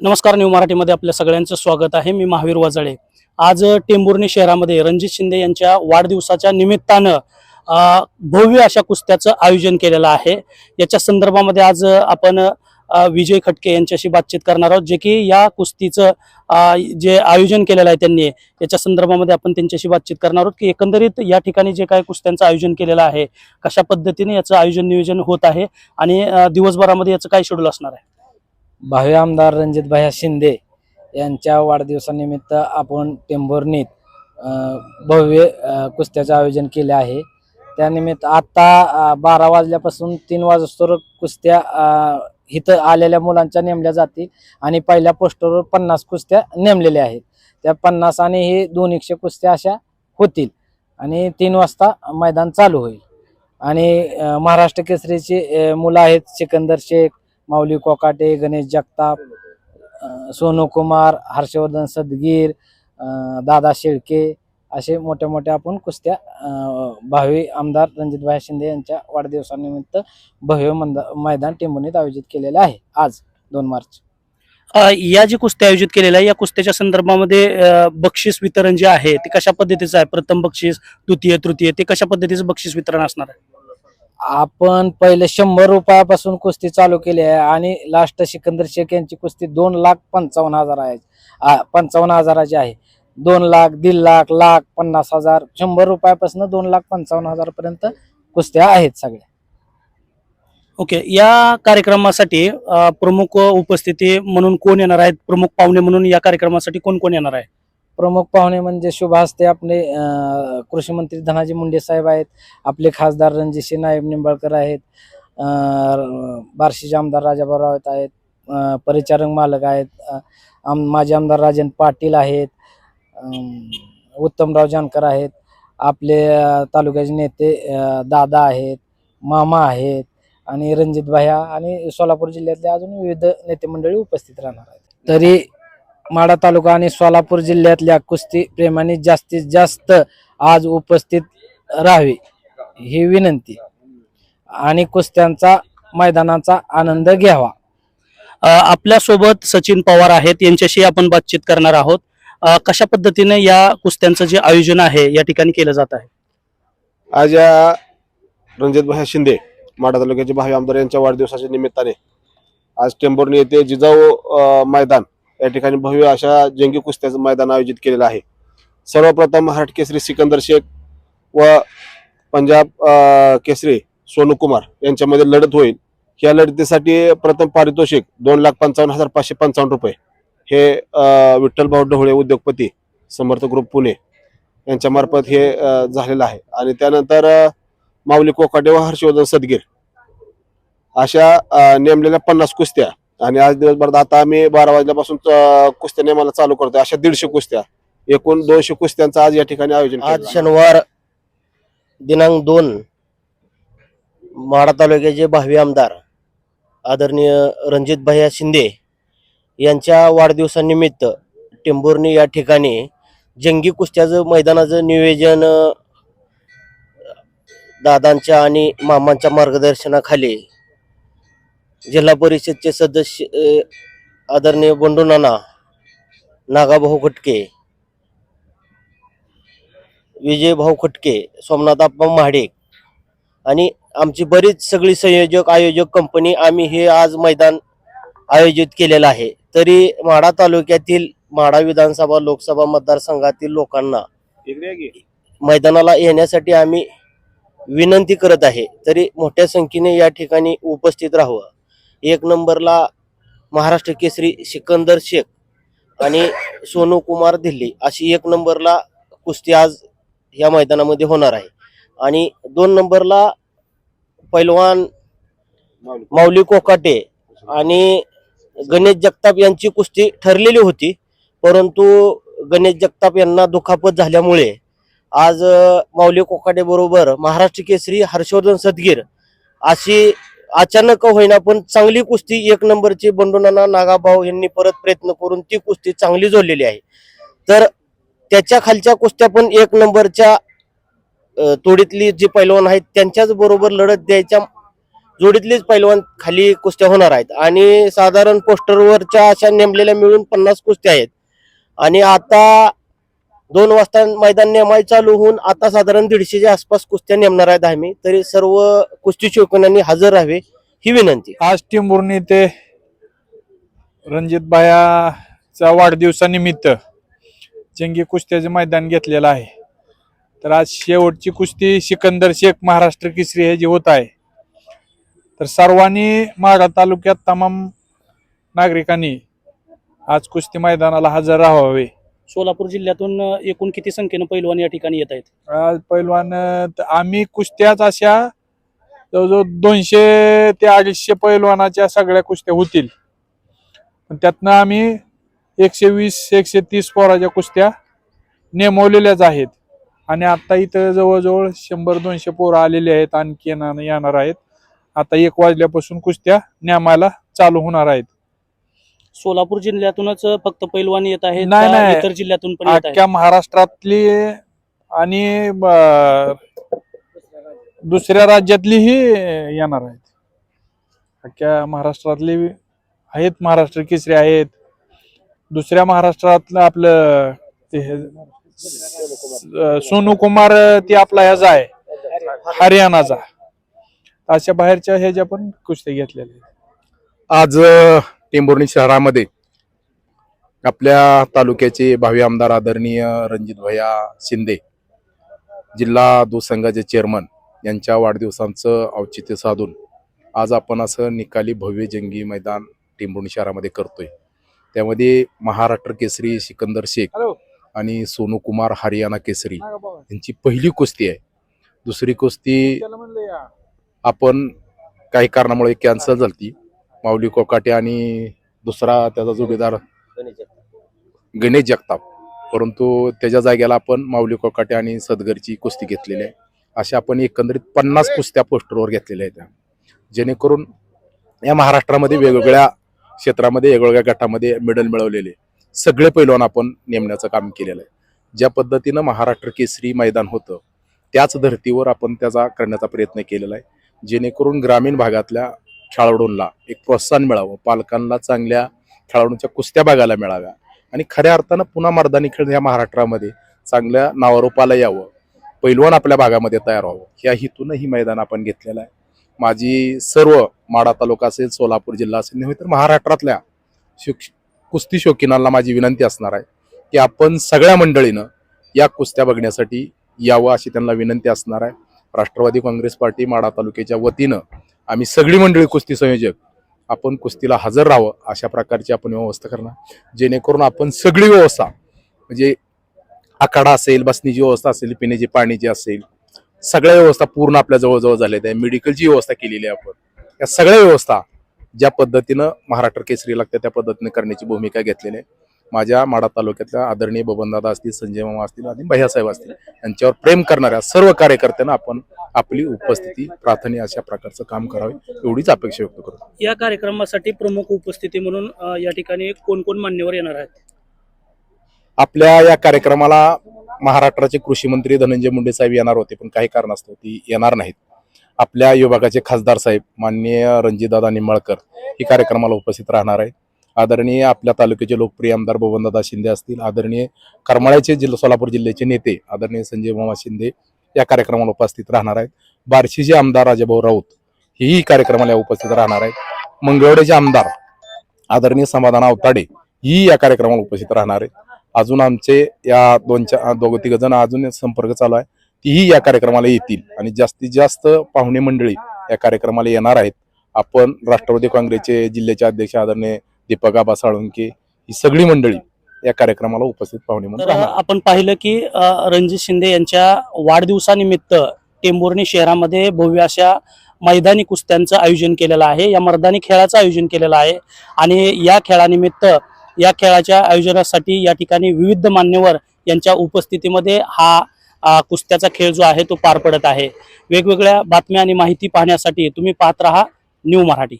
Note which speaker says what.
Speaker 1: नमस्कार न्यू मराठीमध्ये आपल्या सगळ्यांचं स्वागत आहे. मी महावीर वजळे. आज टेंभुर्णी शहरामध्ये रणजित शिंदे यांच्या वाढदिवसाच्या निमित्तानं भव्य अशा कुस्त्याचं आयोजन केलेलं आहे. याच्या संदर्भामध्ये आज आपण विजय खटके यांच्याशी बातचीत करणार आहोत जे की या कुस्तीचं जे आयोजन केलेलं आहे त्यांनी याच्या संदर्भामध्ये आपण त्यांच्याशी बातचीत करणार आहोत की एकंदरीत या ठिकाणी जे काय कुस्त्यांचं आयोजन केलेलं आहे कशा पद्धतीने याचं आयोजन नियोजन होत आहे आणि दिवसभरामध्ये याचं काय शेड्यूल असणार आहे?
Speaker 2: भावी आमदार रणजितभाया शिंदे यांच्या वाढदिवसानिमित्त आपण टेंभोर्णीत भव्य कुस्त्याचं आयोजन केले आहे. त्यानिमित्त आत्ता बारा वाजल्यापासून तीन वाजस्तोर कुस्त्या इथं आलेल्या मुलांच्या नेमल्या जातील आणि पहिल्या पोस्टरवर पन्नास कुस्त्या नेमलेल्या आहेत. त्या पन्नास आणि हे दोन एकशे कुस्त्या अशा होतील आणि तीन वाजता मैदान चालू होईल. आणि महाराष्ट्र केसरीची मुलं आहेत सिकंदर शेख माऊली कोकाटे गणेश जगताप सोनू कुमार हर्षवर्धन सदगीर दादा शेळके असे मोठ्या मोठ्या आपण कुस्त्या भावी आमदार रणजितभाई शिंदे यांच्या वाढदिवसानिमित्त भव्य मंदा मैदान टेंभुर्णीत आयोजित केलेले आहे. आज दोन मार्च.
Speaker 1: या जी कुस्त्या आयोजित केलेल्या आहे या कुस्त्याच्या संदर्भामध्ये बक्षीस वितरण जे आहे ते कशा पद्धतीचं आहे? प्रथम बक्षीस द्वितीय तृतीय ते कशा पद्धतीचं बक्षीस वितरण असणार आहे?
Speaker 2: आपण पहिले शंभर रुपयापासून कुस्ती चालू केली आहे आणि लास्ट सिकंदर शेख यांची कुस्ती दोन लाख पंचावन्न हजार आहे. पंचावन्न हजाराची आहे. दोन लाख दीड लाख लाख पन्नास हजार शंभर रुपयापासून दोन लाख पंचावन्न हजार पर्यंत कुस्त्या आहेत सगळ्या.
Speaker 1: ओके या कार्यक्रमासाठी प्रमुख उपस्थिती म्हणून कोण येणार आहेत? प्रमुख पाहुणे म्हणून या कार्यक्रमासाठी कोण कोण येणार आहे?
Speaker 2: प्रमुख पाहुणे म्हणजे शुभ हस्ते आपले कृषी मंत्री धनाजी मुंडे साहेब आहेत आपले खासदार रणजितसिंह नाईब निंबाळकर आहेत बार्शीचे आमदार राजाभाऊ आहेत परिचारक मालक आहेत आम माजी आमदार राजन पाटील आहेत उत्तमराव जानकर आहेत आपले तालुक्याचे नेते दादा आहेत मामा आहेत आणि रणजित भाया आणि सोलापूर जिल्ह्यातले अजून विविध नेते मंडळी उपस्थित राहणार आहेत. तरी माडा तालुका आणि सोलापूर जिल्ह्यातल्या कुस्ती प्रेमाने जास्तीत जास्त आज उपस्थित राहावे ही विनंती. आणि कुस्त्यांचा मैदानाचा आनंद घ्यावा.
Speaker 1: आपल्यासोबत सचिन पवार आहेत. यांच्याशी आपण बातचीत करणार आहोत. अ, कशा पद्धतीने या कुस्त्यांचं जे आयोजन आहे या ठिकाणी केलं जात आहे?
Speaker 3: आज या रणजितभाई शिंदे माढा तालुक्याचे भावी आमदार यांच्या वाढदिवसाच्या निमित्ताने आज टेंभुर्णी येथे जिजाऊ अ, मैदान या ठिकाणी भव्य अशा जंगी कुस्त्याचं मैदान आयोजित केलेलं आहे. सर्वप्रथम मराठी केसरी सिकंदर शेख व पंजाब केसरी सोनू कुमार यांच्यामध्ये लढत होईल. या लढतीसाठी प्रथम पारितोषिक दोन लाख पंचावन्न हजार पाचशे पंचावन्न रुपये. हे विठ्ठलभाऊ ढवळे उद्योगपती समर्थ ग्रुप पुणे यांच्यामार्फत हे झालेलं आहे. आणि त्यानंतर माऊली कोकाटे व हर्षवर्धन सदगीर अशा नेमलेल्या पन्नास कुस्त्या आणि आज दिवसभरात आता आम्ही बारा वाजल्यापासून कुस्त्या नेमाला चालू करतोय अशा दीडशे कुस्त्या एकूण दोनशे कुस्त्यांचं आज या ठिकाणी आयोजन
Speaker 4: आज. शनिवार दिनांक दोन माढा तालुक्याचे भावी आमदार आदरणीय रणजित भैया शिंदे यांच्या वाढदिवसानिमित्त टेंभुर्णी या ठिकाणी जंगी कुस्त्याचं मैदानाचं नियोजन दादांच्या आणि मामांच्या मार्गदर्शनाखाली जिल्हा परिषदचे सदस्य अ, आदरणीय बंडू नाना नागाभाऊ खटके विजयभाऊ खटके सोमनाथ आप्पा महाडिक आणि आमची बरीच सगळी संयोजक आयोजक कंपनी आम्ही हे आज मैदान आयोजित केलेलं आहे. तरी माढा तालुक्यातील माढा विधानसभा लोकसभा मतदारसंघातील लोकांना मैदानाला येण्यासाठी आम्ही विनंती करत आहे. तरी मोठ्या संख्येने या ठिकाणी उपस्थित राहावं. एक नंबरला महाराष्ट्र केसरी सिकंदर शेख आणि सोनू कुमार दिल्ली अशी एक नंबरला कुस्ती आज या मैदानामध्ये होणार आहे आणि दोन नंबरला पैलवान
Speaker 3: माऊली.
Speaker 4: कोकाटे आणि गणेश जगताप यांची कुस्ती ठरलेली होती परंतु गणेश जगताप यांना दुखापत झाल्यामुळे आज माऊली कोकाटे बरोबर महाराष्ट्र केसरी हर्षवर्धन सदगीर अशी अचानक होईना पण चांगली कुस्ती एक नंबरची बंडुनाना नागाभाऊ यांनी परत प्रयत्न करून ती कुस्ती चांगली जोडलेली आहे. तर त्याच्या खालच्या कुस्त्या पण एक नंबरच्या तोडीतली जी पैलवान आहेत त्यांच्याच बरोबर लढत द्यायच्या जोडीतलीच पैलवान खाली कुस्त्या होणार आहेत. आणि साधारण पोस्टरवरच्या अशा नेमलेल्या मिळून पन्नास कुस्त्या आहेत. आणि आता दोन वाजता मैदान नेमाय चालू होऊन आता साधारण दीडशेच्या आसपास कुस्त्या नेमणार आहेत आम्ही. तरी सर्व कुस्ती चौकनांनी हजर राहावे ही विनंती.
Speaker 5: आज टिंबुर्णी ते रणजित भायाचा वाढदिवसानिमित्त जंगी कुस्त्याचे मैदान घेतलेलं आहे. तर आज शेवटची कुस्ती सिकंदर शेख महाराष्ट्र केसरी हे जे होत आहे. तर सर्वांनी माढा तालुक्यात तमाम नागरिकांनी आज कुस्ती मैदानाला हजर राहावे.
Speaker 1: सोलापूर जिल्ह्यातून एकूण किती संख्येनं पैलवान या ठिकाणी येत आहेत?
Speaker 5: आज पैलवान त- आम्ही कुस्त्याच अशा जवळजवळ दोनशे ते अडीचशे पैलवानाच्या सगळ्या कुस्त्या होतील. पण त्यातनं आम्ही एकशे वीस एकशे तीस पोराच्या कुस्त्या नेमवलेल्याच आहेत. आणि आता इथं जवळजवळ शंभर दोनशे पोरं आलेले आहेत आणखी येणार येणार आहेत. आता एक वाजल्यापासून कुस्त्या नेमायला चालू होणार आहेत.
Speaker 1: सोलापूर जिल्ह्यातूनच फक्त पैलवान येत आहेत
Speaker 5: नाही,
Speaker 1: का
Speaker 5: नाही.
Speaker 1: इतर जिल्ह्यातून पण येत
Speaker 5: अख्ख्या महाराष्ट्रातली आणि ब- दुसऱ्या राज्यातलीही येणार आहेत अख्ख्या महाराष्ट्रातली आहेत महाराष्ट्र केसरी आहेत दुसऱ्या महाराष्ट्रातलं आपलं ते हे- सोनू कुमार ते आपला ह्याचा आहे हरियाणाचा अशा बाहेरच्या ह्याच्या पण कुस्त्या घेतलेल्या आहेत.
Speaker 6: आज अ, टेंभुर्णी शहरामध्ये आपल्या तालुक्याचे भावी आमदार आदरणीय रणजित भैया शिंदे जिल्हा दूध संघाचे चेअरमन यांच्या वाढदिवसांचं औचित्य साधून आज आपण असं निकाली भव्य जंगी मैदान टेंभुर्णी शहरामध्ये करतोय त्यामध्ये महाराष्ट्र केसरी सिकंदर शेख. आणि सोनू कुमार हरियाणा केसरी यांची पहिली कुस्ती आहे दुसरी कुस्ती. आपण काही कारणामुळे कॅन्सल झाली माऊली कोकाटे आणि दुसरा त्याचा जोडीदार गणेश जगताप. परंतु त्याच्या जागेला आपण माऊली कोकाटे आणि सदगरची कुस्ती घेतलेली आहे. अशा आपण एकंदरीत पन्नास कुस्त्या पोस्टरवर घेतलेल्या आहेत. जेणेकरून या महाराष्ट्रामध्ये वेगवेगळ्या क्षेत्रामध्ये वेगवेगळ्या गटामध्ये मेडल मिळवलेले सगळे पैलवान आपण नेमण्याचं काम केलेलं आहे. ज्या पद्धतीनं महाराष्ट्र केसरी मैदान होतं त्याच धर्तीवर आपण त्याचा करण्याचा प्रयत्न केलेला आहे. जेणेकरून ग्रामीण भागातल्या खेळाडूंना एक प्रोत्साहन मिळावं पालकांना चांगल्या खेळाडूंच्या कुस्त्या बघायला मिळाव्या. आणि खऱ्या अर्थानं पुन्हा मर्दानी खेळ या महाराष्ट्रामध्ये चांगल्या नावारूपाला यावं पैलवान आपल्या भागामध्ये तयार व्हावं. या हेतून ही मैदान आपण घेतलेलं आहे. माझी सर्व माडा तालुका असेल सोलापूर जिल्हा असेल नव्हे तर महाराष्ट्रातल्या शिक्ष कुस्ती शौकीनांना माझी विनंती असणार आहे की आपण सगळ्या मंडळीनं या कुस्त्या बघण्यासाठी यावं अशी त्यांना विनंती असणार आहे. राष्ट्रवादी काँग्रेस पार्टी माडा तालुक्याच्या वतीनं आम्ही सगळी मंडळी कुस्ती संयोजक. आपण कुस्तीला हजर राहावं अशा प्रकारची आपण व्यवस्था करणार. जेणेकरून आपण सगळी व्यवस्था म्हणजे आखाडा असेल बसण्याची व्यवस्था असेल पिण्याची पाण्याची असेल सगळ्या व्यवस्था पूर्ण आपल्या जवळजवळ झाल्या आहे मेडिकलची व्यवस्था केलेली आहे आपण. या सगळ्या व्यवस्था ज्या पद्धतीनं महाराष्ट्र केसरी लागते त्या पद्धतीने करण्याची भूमिका घेतलेली आहे. माझ्या माडा तालुक्यातल्या आदरणीय बबनदादा असतील संजय मामा असतील आणि भैयासाहेब असतील यांच्यावर प्रेम करणाऱ्या सर्व कार्यकर्त्यांना आपण आपली उपस्थिती प्रार्थनीय अशा प्रकारचं काम करावे एवढीच अपेक्षा व्यक्त करतो.
Speaker 1: या कार्यक्रमासाठी प्रमुख उपस्थिती म्हणून या ठिकाणी कोण कोण मान्यवर येणार आहेत?
Speaker 6: आपल्या या कार्यक्रमाला महाराष्ट्राचे कृषी मंत्री धनंजय मुंडे साहेब येणार होते पण काही कारणास्तव ती येणार नाहीत. आपल्या विभागाचे खासदार साहेब माननीय रणजितदादा निंबाळकर ही कार्यक्रमाला उपस्थित राहणार आहेत. आदरणीय आपल्या तालुक्याचे लोकप्रिय आमदार बबनदादा शिंदे असतील आदरणीय करमाळ्याचे जिल्हा सोलापूर जिल्ह्याचे नेते आदरणीय संजय मामा शिंदे या कार्यक्रमाला उपस्थित राहणार आहेत. बार्शीचे आमदार राजाभाऊ राऊत हेही कार्यक्रमाला उपस्थित राहणार आहेत. मंगळवेढ्याचे आमदार आदरणीय समाधान अवताडे ही या कार्यक्रमाला उपस्थित राहणार आहेत. अजून आमचे या दोन चार दोघं तिघ जण अजून संपर्क चालू आहे. तीही या कार्यक्रमाला येतील आणि जास्तीत जास्त पाहुणे मंडळी या कार्यक्रमाला येणार आहेत. आपण राष्ट्रवादी काँग्रेसचे जिल्ह्याचे अध्यक्ष आदरणीय दीपक आबा साळुंके ही सगळी मंडळी या कार्यक्रमाला उपस्थित पाहुणे म्हणून
Speaker 1: तर
Speaker 6: राहणार. आहेत.
Speaker 1: आपण पाहिलं की अ, रणजित शिंदे यांच्या वाढदिवसानिमित्त टेंभुर्णी शहरामध्ये भव्य अशा मैदानी कुस्त्यांचं आयोजन केलेलं आहे. या मर्दानी खेळाचं आयोजन केलेलं आहे. आणि या खेळानिमित्त या खेळाच्या आयोजनासाठी या ठिकाणी विविध मान्यवर यांच्या उपस्थितीमध्ये हा अ, कुस्त्याचा खेळ जो आहे तो पार पडत आहे. वेगवेगळ्या बातम्या आणि माहिती पाहण्यासाठी तुम्ही पाहत राहा न्यू मराठी.